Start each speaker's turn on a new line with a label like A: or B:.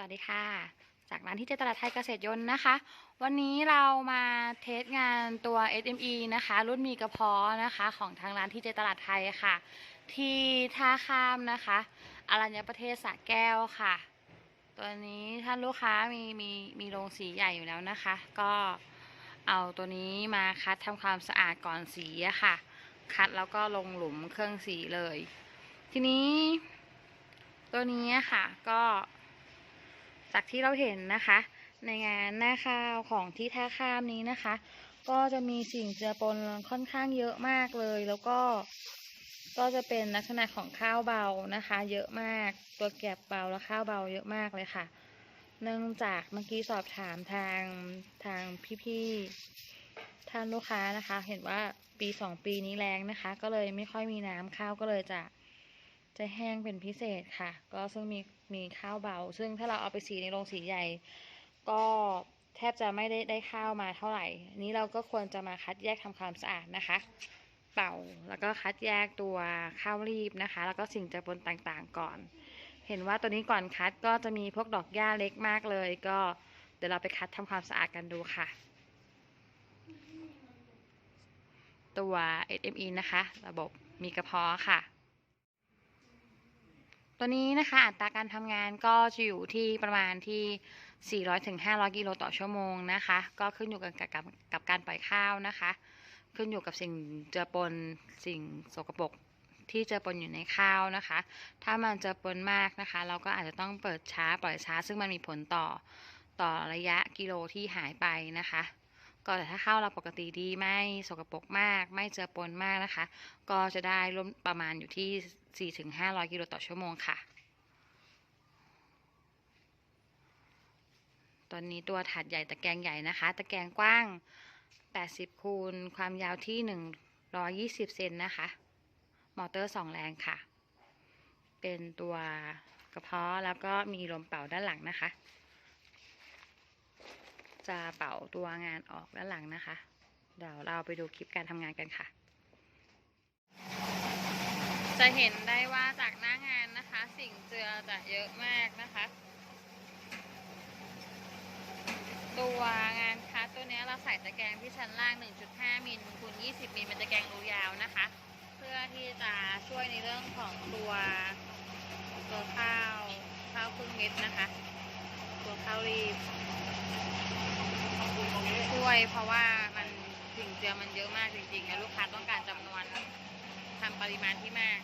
A: สวัสดีค่ะ จากร้านที่เจตลาดไทยเกษตรยนต์นะคะ วันนี้เรามาเทสงานตัว SME นะคะ รุ่นมีกระเพาะนะคะ ของทางร้านที่เจตลาดไทยค่ะ ที่ท่าข้ามนะคะอรัญญประเทศสระแก้วค่ะ ตัวนี้ท่านลูกค้ามีมีมีโรงสีใหญ่อยู่แล้วนะคะ ก็เอาตัวนี้มาคัดทำความสะอาดก่อนสีอะค่ะ คัดแล้วก็ลงหลุมเครื่องสีเลย ทีนี้ ตัวนี้ค่ะก็ จากที่เราเห็นนะคะ ในงานหน้าข้าวของที่ท่าข้ามนี้นะคะ ก็จะมีสิ่งเจือปนค่อนข้างเยอะมากเลย แล้วก็ก็จะเป็นลักษณะของข้าวเบานะคะ เยอะมากตัวแกบเบาและข้าวเบาเยอะมากเลยค่ะ เนื่องจากเมื่อกี้สอบถามทางทางพี่ๆท่านลูกค้านะคะ เห็นว่าปีสองปีนี้แรงนะคะ ก็เลยไม่ค่อยมีน้ำข้าวก็เลยจะจะแห้งเป็นพิเศษค่ะ ก็ซึ่งมี มีข้าวเบา ซึ่งถ้าเราเอาไปสีในโรงสีใหญ่ ก็แทบจะไม่ได้ได้ข้าวมาเท่าไหร่ นี้เราก็ควรจะมาคัดแยกทำความสะอาดนะคะ เป่าแล้วก็คัดแยกตัวข้าวรีบนะคะ แล้วก็สิ่งเจือปนต่างๆก่อน เห็นว่าตัวนี้ก่อนคัดก็จะมีพวกดอกหญ้าเล็กมากเลย ก็เดี๋ยวเราไปคัดทำความสะอาดกันดูค่ะ ตัว SME นะคะ ระบบมีกระเพาะค่ะ ตัวนี้นะคะอัตราการทำงานก็จะอยู่ที่ประมาณที่ 400ถึง500 กิโลต่อชั่วโมงนะคะ ก็ขึ้นอยู่กับกับกับการปล่อยข้าวนะคะ ขึ้นอยู่กับสิ่งเจือปนสิ่งสกปรกที่เจือปนอยู่ในข้าวนะคะ ถ้ามันเจือปนมากนะคะ เราก็อาจจะต้องเปิดช้าปล่อยช้า ซึ่งมันมีผลต่อต่อระยะกิโลที่หายไปนะคะ ก็แต่ถ้าข้าวเราปกติดีไม่สกปรกมาก ไม่เจือปนมากนะคะ ก็จะได้ร่วมประมาณอยู่ที่ 4-500 กิโลต่อชั่วโมงค่ะ ตอนนี้ตัวถาดใหญ่ตะแกรงใหญ่นะคะ ตะแกรงกว้าง 80 คูณความยาวที่ 120 เซนนะคะ มอเตอร์ 2 แรงค่ะ เป็นตัวกระเพาะแล้วก็มีลมเป่าด้านหลังนะคะ จะเป่าตัวงานออกด้านหลังนะคะ เดี๋ยวเราไปดูคลิปการทำงานกันค่ะ จะเห็นได้ว่าจากหน้างานนะคะ สิ่งเจือจะเยอะมากนะคะ ตัวงานคัสตัวนี้เราใส่ตะแกรงที่ชั้นล่าง 1.5 มิลคูณ20 มิลเป็นตะแกรงรูยาวนะคะ เพื่อที่จะช่วยในเรื่องของตัวตัวข้าวข้าวครึ่งเม็ดนะคะ ตัวข้าวรีบ ช่วย เพราะว่ามันสิ่งเจือมันเยอะมากจริงๆแล้วลูกค้าต้องการจำนวนทำปริมาณที่มาก